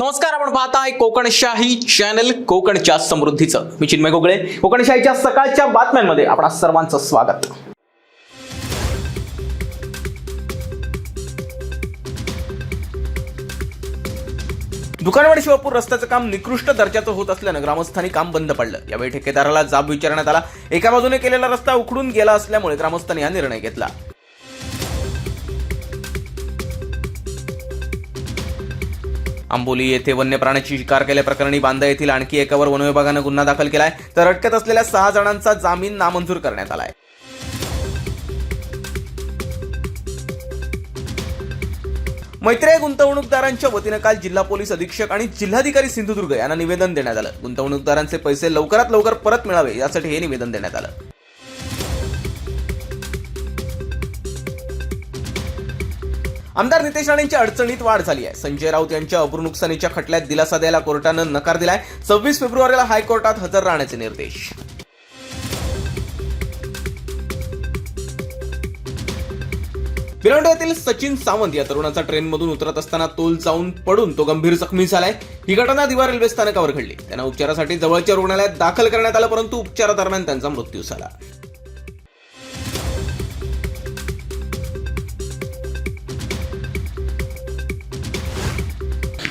नमस्कार आपण पाहताय कोकणशाही चॅनल कोकणच्या समृद्धीचं. मी चिन्मय गोगळे. कोकणशाहीच्या सकाळच्या बातम्यांमध्ये आपणा सर्वांचं स्वागत. दुकानवाडी शिवापूर रस्त्याचं काम निकृष्ट दर्जाचं होत असल्यानं ग्रामस्थांनी काम बंद पडलं. यावेळी ठेकेदाराला जाब विचारण्यात आला. एका बाजूने केलेला रस्ता उखडून गेला असल्यामुळे ग्रामस्थांनी हा निर्णय घेतला. आंबोली येथे वन्य प्राण्याची शिकार केल्याप्रकरणी बांदा येथील आणखी एकावर वन विभागानं गुन्हा दाखल केलाय. तर अटकेत असलेल्या सहा जणांचा जामीन नामंजूर करण्यात आलाय. मैत्रीय गुंतवणूकदारांच्या वतीनं काल जिल्हा पोलीस अधीक्षक आणि जिल्हाधिकारी सिंधुदुर्ग यांना निवेदन देण्यात आलं. गुंतवणूकदारांचे पैसे लवकरात लवकर परत मिळावे यासाठी हे निवेदन देण्यात आलं. आमदार नितेश राणेंच्या अडचणीत वाढ झाली आहे. संजय राऊत यांच्या अब्रू नुकसानीच्या खटल्यात दिलासा द्यायला कोर्टानं नकार दिलाय. सव्वीस फेब्रुवारीला हायकोर्टात हजर राहण्याचे निर्देश. बिरांडा सचिन सावंत या तरुणाचा ट्रेनमधून उतरत असताना तोल जाऊन पडून तो गंभीर जखमी झालाय. ही घटना दिवा रेल्वे स्थानकावर घडली. त्यांना उपचारासाठी जवळच्या रुग्णालयात दाखल करण्यात आलं परंतु उपचारादरम्यान त्यांचा मृत्यू झाला.